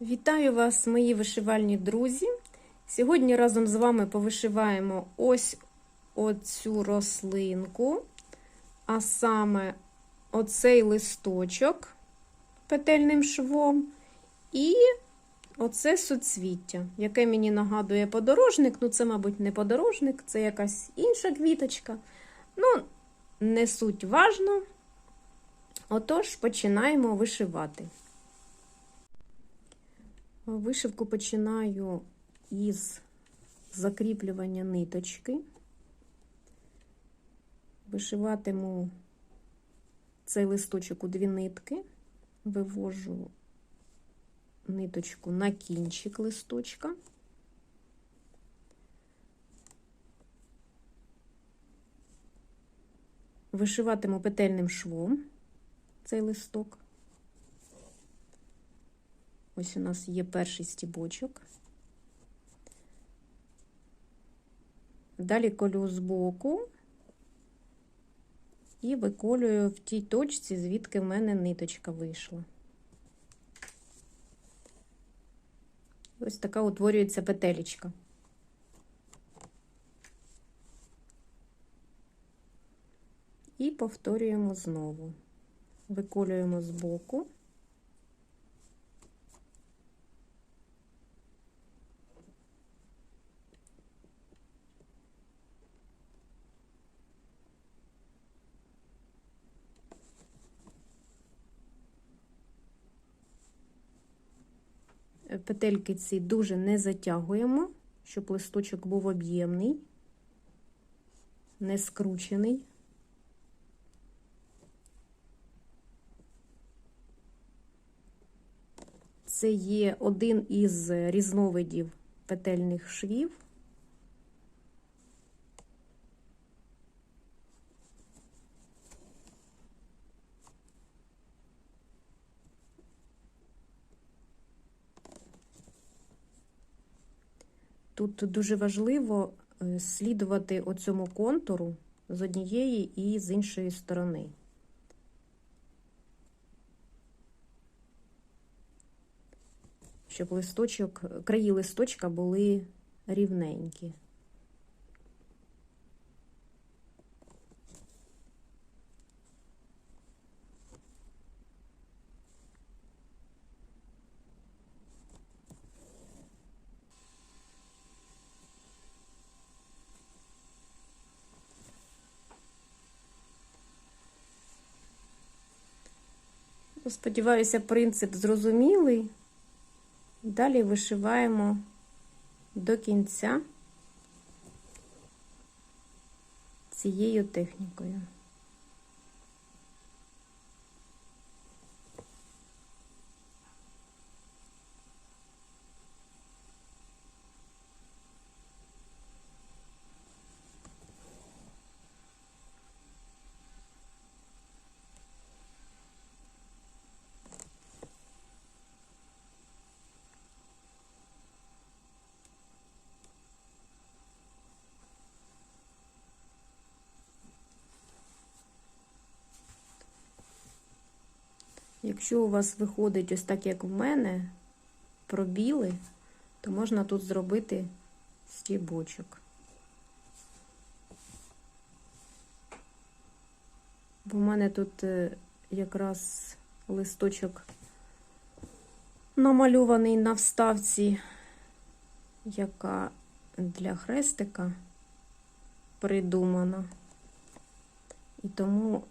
Вітаю вас, мої вишивальні друзі. Сьогодні разом з вами повишиваємо ось оцю рослинку, а саме оцей листочок петельним швом і оце суцвіття, яке мені нагадує подорожник. Ну, це, мабуть, не подорожник, це якась інша квіточка. Ну, не суть важно. Отож, починаємо вишивати. Вишивку починаю із закріплювання ниточки. Вишиватиму цей листочок у дві нитки, вивожу ниточку на кінчик листочка. Вишиватиму петельним швом цей листок. Ось у нас є перший стібочок. Далі колю збоку і виколюю в тій точці, звідки в мене ниточка вийшла. Ось така утворюється петелечка. І повторюємо знову. Виколюємо збоку. Петельки ці дуже не затягуємо, щоб листочок був об'ємний, не скручений. Це є один із різновидів петельних швів. Тут дуже важливо слідувати оцьому контуру з однієї і з іншої сторони. Щоб листочок, краї листочка були рівненькі. Сподіваюся, принцип зрозумілий. Далі вишиваємо до кінця цією технікою. Якщо у вас виходить ось так, як в мене, пробіли, то можна тут зробити стібочок. Бо в мене тут якраз листочок намальований на вставці, яка для хрестика придумана. І тому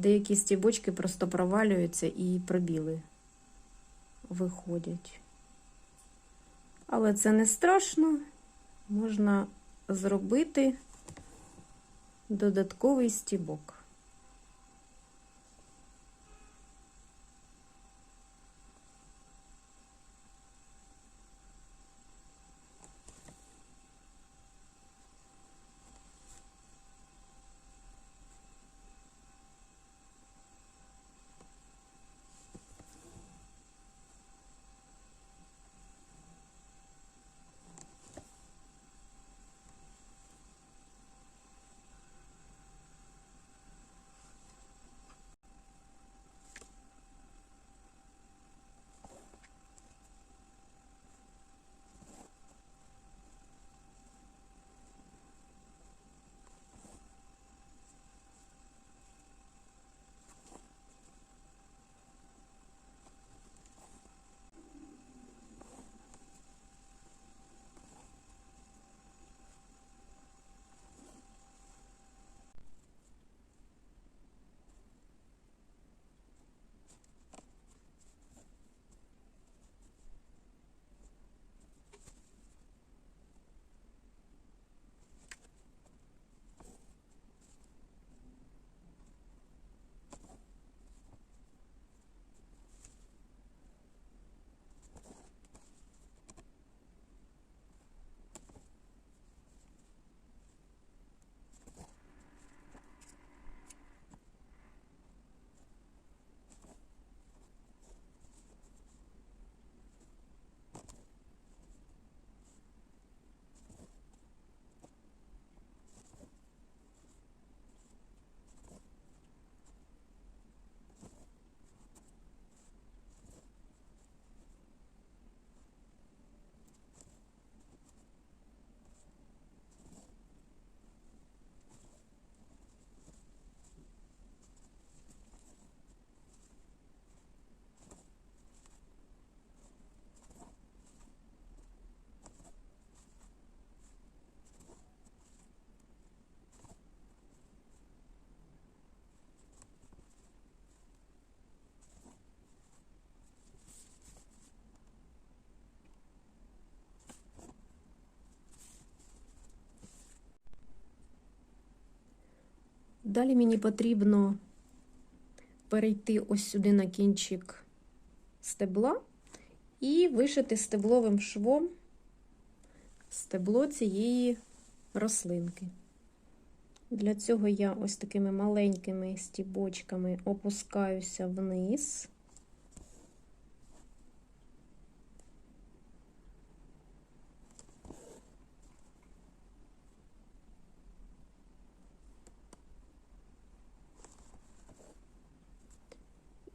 деякі стібочки просто провалюються і пробіли виходять. Але це не страшно, можна зробити додатковий стібок. Далі мені потрібно перейти ось сюди на кінчик стебла і вишити стебловим швом стебло цієї рослинки. Для цього я ось такими маленькими стібочками опускаюся вниз.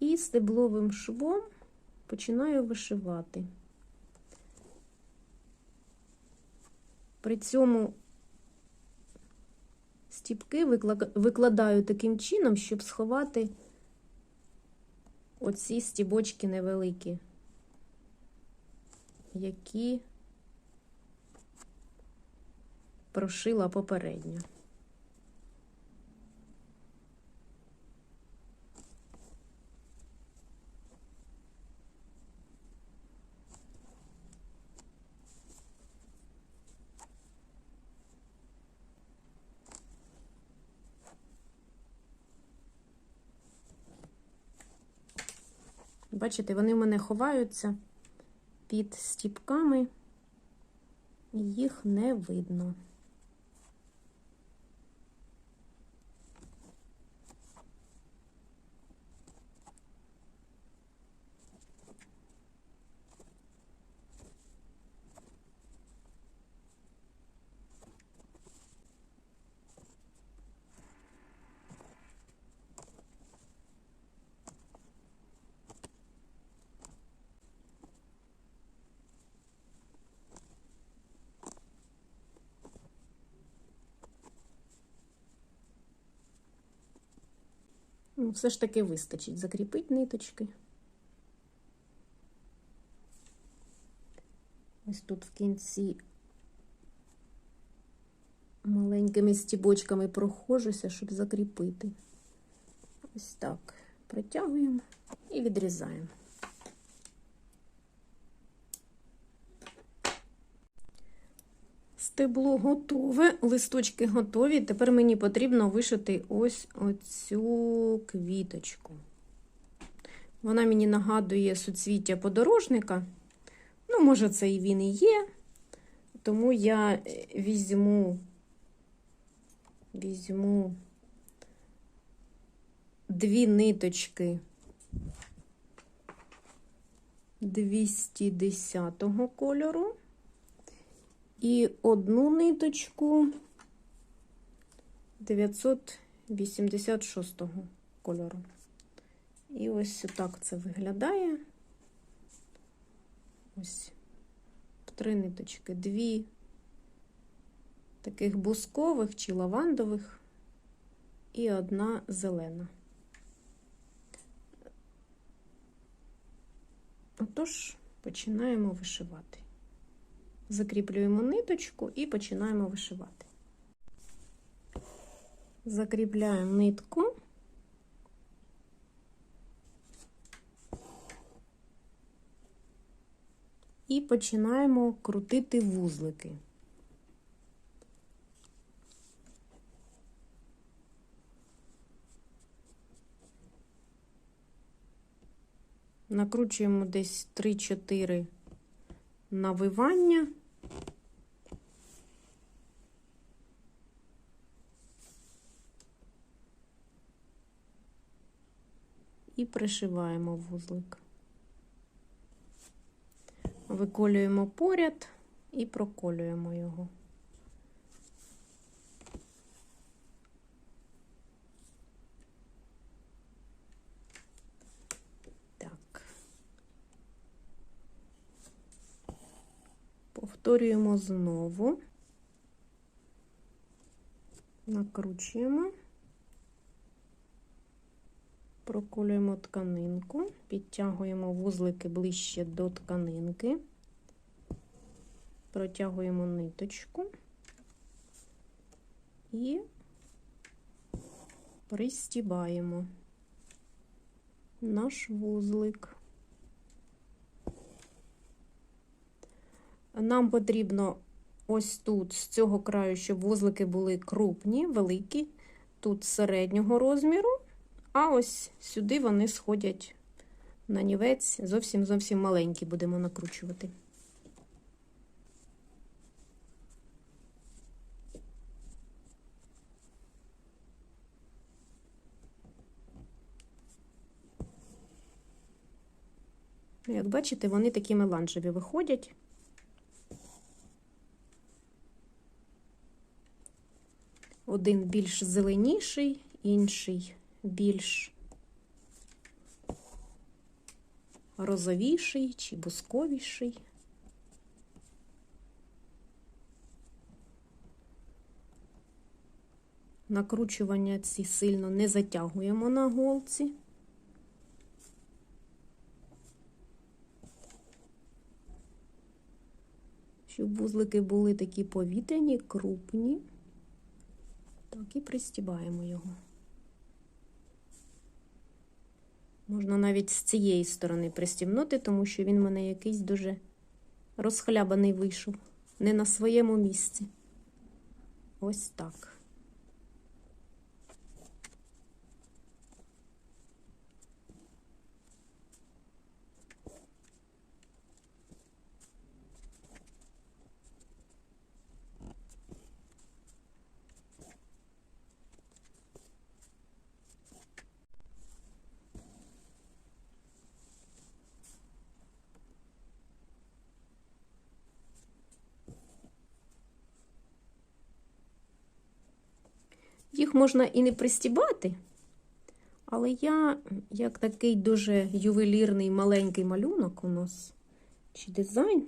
І стебловим швом починаю вишивати. При цьому стіпки викладаю таким чином, щоб сховати оці стібочки невеликі, які прошила попередньо. Бачите, вони в мене ховаються під стіпками, і їх не видно. Все ж таки вистачить закріпить ниточки. Ось тут в кінці маленькими стібочками прохожуся, щоб закріпити. Ось так. Протягуємо і відрізаємо. Стебло готове, листочки готові. Тепер мені потрібно вишити ось оцю квіточку. Вона мені нагадує суцвіття подорожника. Ну, може, це і він і є. Тому я візьму, візьму дві ниточки 210 кольору і одну ниточку 986 кольору. І ось так це виглядає. Ось три ниточки, дві таких бускових чи лавандових, і одна зелена. Отож, починаємо вишивати закріплюємо ниточку і починаємо вишивати. Закріпляємо нитку. І починаємо крутити вузлики. Накручуємо десь 3-4 навивання. І пришиваємо вузлик. Виколюємо поряд і проколюємо його. Повторюємо знову, накручуємо, проколюємо тканинку, підтягуємо вузлики ближче до тканинки, протягуємо ниточку. І пристібаємо наш вузлик. Нам потрібно ось тут, з цього краю, щоб вузлики були крупні, великі, тут середнього розміру, а ось сюди вони сходять на нівець. Зовсім зовсім маленькі будемо накручувати. Як бачите, вони такі меланжеві виходять. Один більш зеленіший, інший більш розовіший чи бусковіший. Накручування ці сильно не затягуємо на голці. Щоб вузлики були такі повітряні, крупні. Так, і пристібаємо його. Можна навіть з цієї сторони пристібнути, тому що він мене якийсь дуже розхлябаний вийшов. Не на своєму місці. Ось так. Їх можна і не пристібати, але я, як такий дуже ювелірний маленький малюнок у нас, чи дизайн,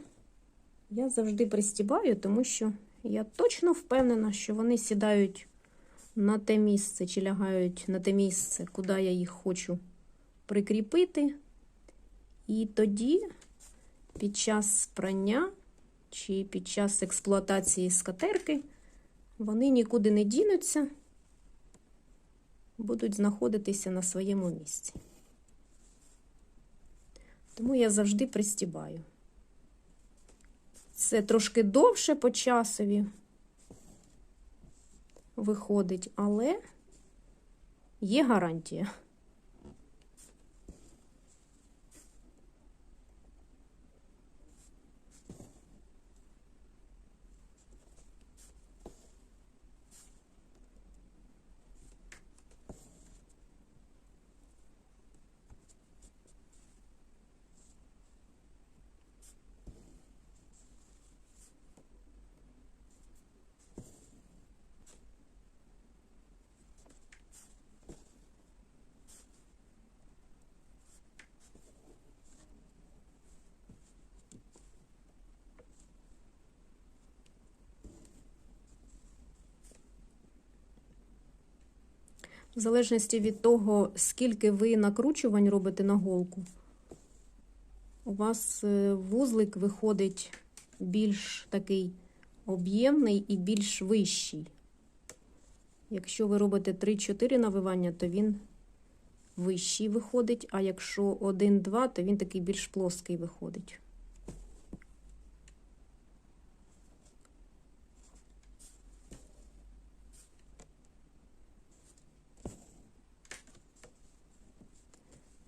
я завжди пристібаю, тому що я точно впевнена, що вони сідають на те місце, чи лягають на те місце, куди я їх хочу прикріпити. І тоді, під час прання чи під час експлуатації скатерки, вони нікуди не дінуться будуть знаходитися на своєму місці. Тому я завжди пристібаю. Це трошки довше по часові виходить, але є гарантія. В залежності від того, скільки ви накручувань робите на голку, у вас е, вузлик виходить більш такий об'ємний і більш вищий. Якщо ви робите 3-4 навивання, то він вищий виходить, а якщо 1-2, то він такий більш плоский виходить.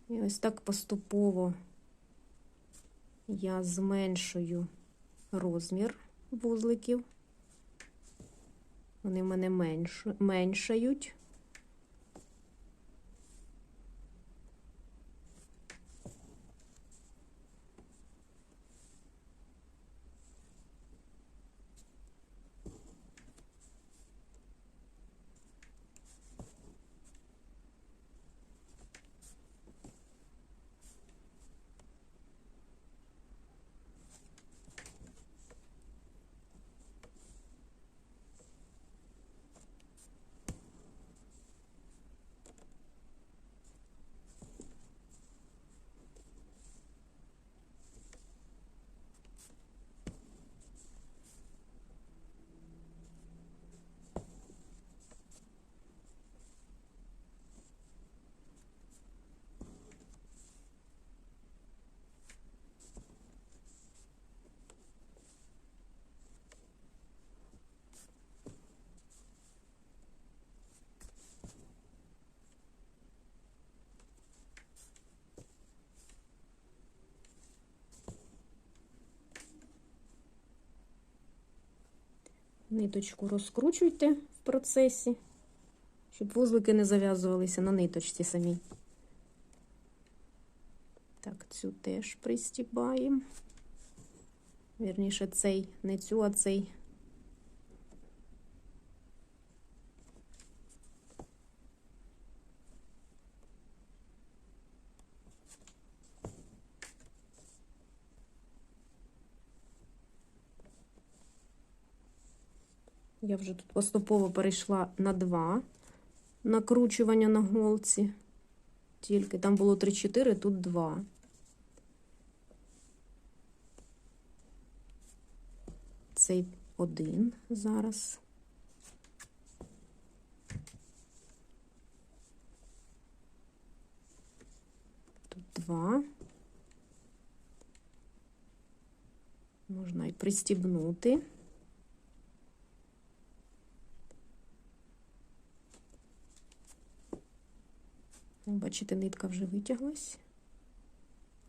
І ось так поступово я зменшую розмір вузликів. Вони в мене меншають. Ниточку розкручуйте в процесі, щоб вузлики не зав'язувалися на ниточці самій. Так, цю теж пристібаємо. Вірніше, цей, не цю, а цей. Я вже тут поступово перейшла на два накручування на голці. Тільки там було 3-4, тут 2. Цей один зараз. Тут два. Можна і пристібнути. Бачите, нитка вже витяглась.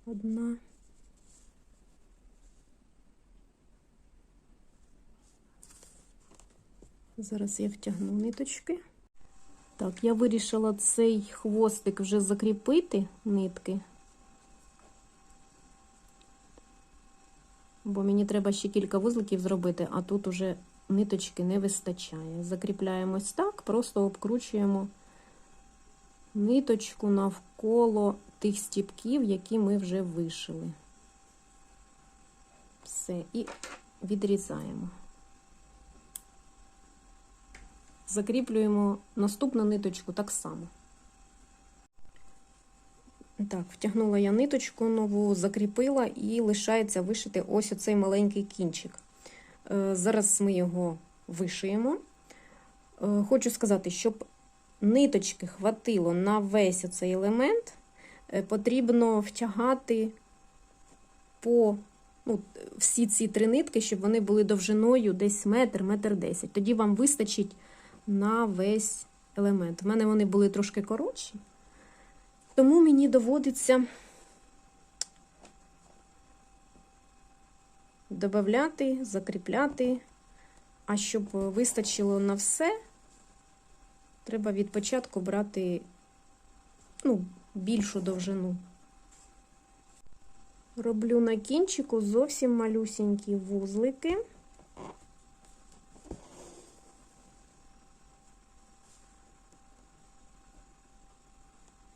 Одна. Зараз я втягну ниточки. Так, я вирішила цей хвостик вже закріпити нитки. Бо мені треба ще кілька вузликів зробити, а тут уже ниточки не вистачає. Закріпляємось так, просто обкручуємо ниточку навколо тих стіпків, які ми вже вишили. Все, і відрізаємо. Закріплюємо наступну ниточку так само. Так, втягнула я ниточку нову, закріпила і лишається вишити ось оцей маленький кінчик. Е, Зараз ми його вишиємо. Е, Хочу сказати, щоб ниточки хватило на весь оцей елемент, е, потрібно втягати по ну, всі ці три нитки, щоб вони були довжиною десь метр, метр десять. Тоді вам вистачить на весь елемент. У мене вони були трошки коротші, тому мені доводиться додати, закріпляти, а щоб вистачило на все, треба від початку брати ну, більшу довжину. Роблю на кінчику зовсім малюсінькі вузлики.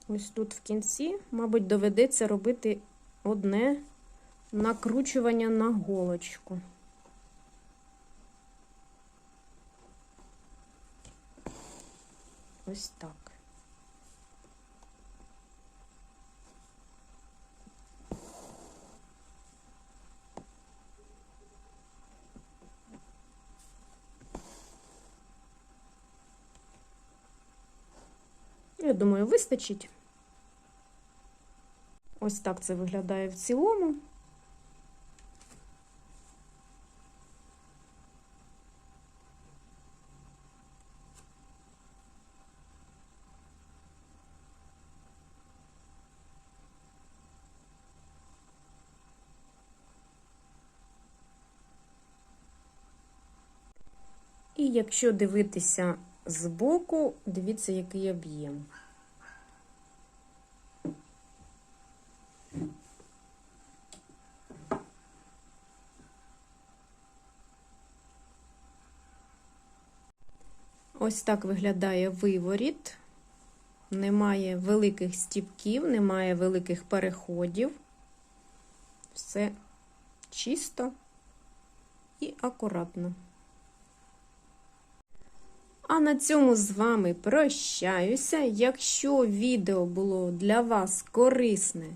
Ось тут в кінці, мабуть, доведеться робити одне накручування на голочку. Ось так. Я думаю, вистачить. Ось так це виглядає в цілому. Якщо дивитися збоку, дивіться, який об'єм. Ось так виглядає виворіт. Немає великих стіпків, немає великих переходів. Все чисто і акуратно. А на цьому з вами прощаюся. Якщо відео було для вас корисне,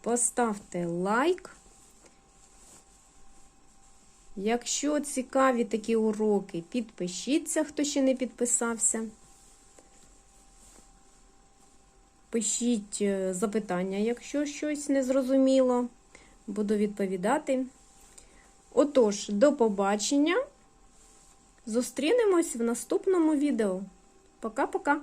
поставте лайк. Якщо цікаві такі уроки, підпишіться, хто ще не підписався. Пишіть е, запитання, якщо щось не зрозуміло, буду відповідати. Отож, до побачення! Зустрінемось в наступному відео. Пока-пока!